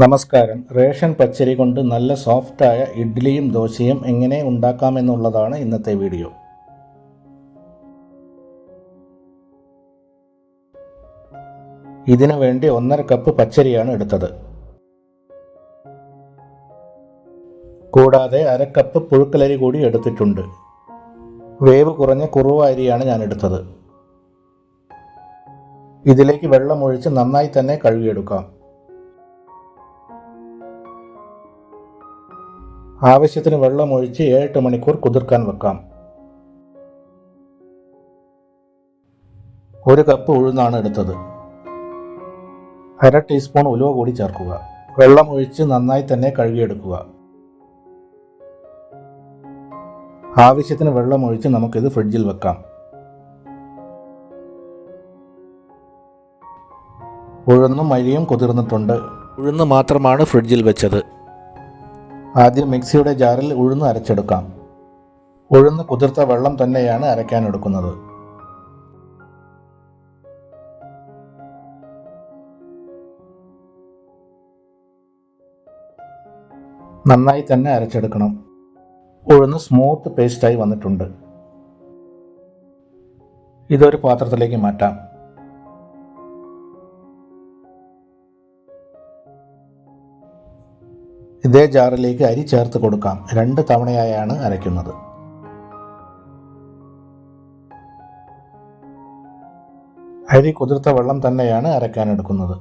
നമസ്കാരം. റേഷൻ പച്ചരി കൊണ്ട് നല്ല സോഫ്റ്റായ ഇഡ്ഡലിയും ദോശയും എങ്ങനെ ഉണ്ടാക്കാമെന്നുള്ളതാണ് ഇന്നത്തെ വീഡിയോ. ഇതിനു വേണ്ടി ഒന്നര കപ്പ് പച്ചരിയാണ് എടുത്തത്. കൂടാതെ അര കപ്പ് പുഴുക്കലരി കൂടി എടുത്തിട്ടുണ്ട്. വേവ് കുറഞ്ഞ കുറുവ അരിയാണ് ഞാൻ എടുത്തത്. ഇതിലേക്ക് വെള്ളമൊഴിച്ച് നന്നായി തന്നെ കഴുകിയെടുക്കാം. ആവശ്യത്തിന് വെള്ളമൊഴിച്ച് ഏഴെട്ട് മണിക്കൂർ കുതിർക്കാൻ വെക്കാം. ഒരു കപ്പ് ഉഴുന്നാണ് എടുത്തത്. അര ടീസ്പൂൺ ഉലുവ കൂടി ചേർക്കുക. വെള്ളം ഒഴിച്ച് നന്നായി തന്നെ കഴുകിയെടുക്കുക. ആവശ്യത്തിന് വെള്ളമൊഴിച്ച് നമുക്കിത് ഫ്രിഡ്ജിൽ വെക്കാം. ഉഴുന്നും മരിയും കുതിർന്നിട്ടുണ്ട്. ഉഴുന്ന് മാത്രമാണ് ഫ്രിഡ്ജിൽ വെച്ചത്. ആദ്യം മിക്സിയുടെ ജാറിൽ ഉഴുന്ന് അരച്ചെടുക്കാം. ഉഴുന്ന് കുതിർത്ത വെള്ളം തന്നെയാണ് അരയ്ക്കാൻ എടുക്കുന്നത് നന്നായി തന്നെ അരച്ചെടുക്കണം. ഉഴുന്ന് സ്മൂത്ത് പേസ്റ്റായി വന്നിട്ടുണ്ട്. ഇതൊരു പാത്രത്തിലേക്ക് മാറ്റാം. ഇതേ ജാറിലേക്ക് അരി ചേർത്ത് കൊടുക്കാം. രണ്ട് തവണയായാണ് അരയ്ക്കുന്നത്. അരി കുതിർത്ത വെള്ളം തന്നെയാണ് അരയ്ക്കാൻ എടുക്കുന്നത്.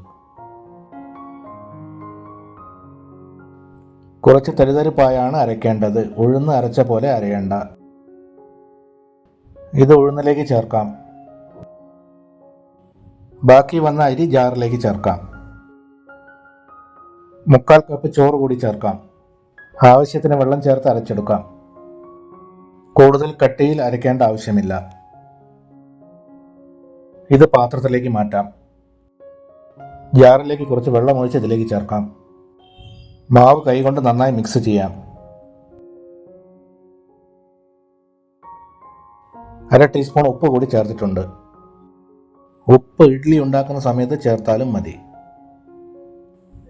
കുറച്ച് തരിതരിപ്പായാണ് അരയ്ക്കേണ്ടത്. ഉഴുന്ന് അരച്ച പോലെ അരയേണ്ട. ഇത് ഉഴുന്നിലേക്ക് ചേർക്കാം. ബാക്കി വന്ന അരി ജാറിലേക്ക് ചേർക്കാം. മുക്കാൽ കപ്പ് ചോറ് കൂടി ചേർക്കാം. ആവശ്യത്തിന് വെള്ളം ചേർത്ത് അരച്ചെടുക്കാം. കൂടുതൽ കട്ടിയിൽ അരയ്ക്കേണ്ട ആവശ്യമില്ല. ഇത് പാത്രത്തിലേക്ക് മാറ്റാം. ജാറിലേക്ക് കുറച്ച് വെള്ളം ഒഴിച്ച് ഇതിലേക്ക് ചേർക്കാം. മാവ് കൈകൊണ്ട് നന്നായി മിക്സ് ചെയ്യാം. അര ടീസ്പൂൺ ഉപ്പ് കൂടി ചേർത്തിട്ടുണ്ട്. ഉപ്പ് ഇഡ്ഡലി ഉണ്ടാക്കുന്ന സമയത്ത് ചേർത്താലും മതി.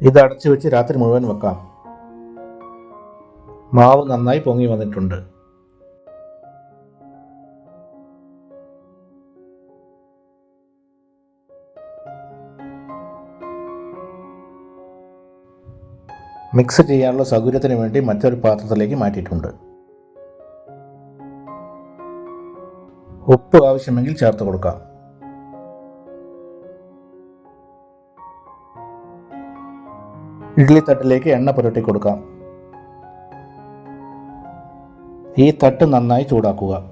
ഇത് അടച്ചു വെച്ച് രാത്രി മുഴുവൻ വെക്കാം. മാവ് നന്നായി പൊങ്ങി വന്നിട്ടുണ്ട്. മിക്സ് ചെയ്യാനുള്ള സൗകര്യത്തിന് വേണ്ടി മറ്റൊരു പാത്രത്തിലേക്ക് മാറ്റിയിട്ടുണ്ട്. ഉപ്പ് ആവശ്യമെങ്കിൽ ചേർത്ത് കൊടുക്കാം. ഇഡ്ഡലി തട്ടിലേക്ക് എണ്ണ പുരട്ടി കൊടുക്കാം. ഈ തട്ട് നന്നായി ചൂടാക്കുക.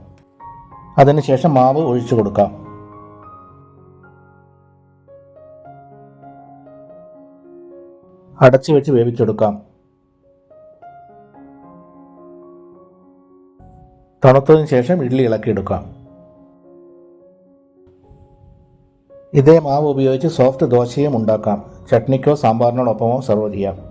അതിനുശേഷം മാവ് ഒഴിച്ചു കൊടുക്കാം. അടച്ചു വെച്ച് വേവിച്ചെടുക്കാം. തണുത്തതിന് ശേഷം ഇഡ്ഡലി ഇളക്കിയെടുക്കാം. ഇതേ മാവ് ഉപയോഗിച്ച് സോഫ്റ്റ് ദോശയും ഉണ്ടാക്കാം. ചട്നിക്കോ സാമ്പാറിനോടൊപ്പമോ സെർവ് ചെയ്യാം.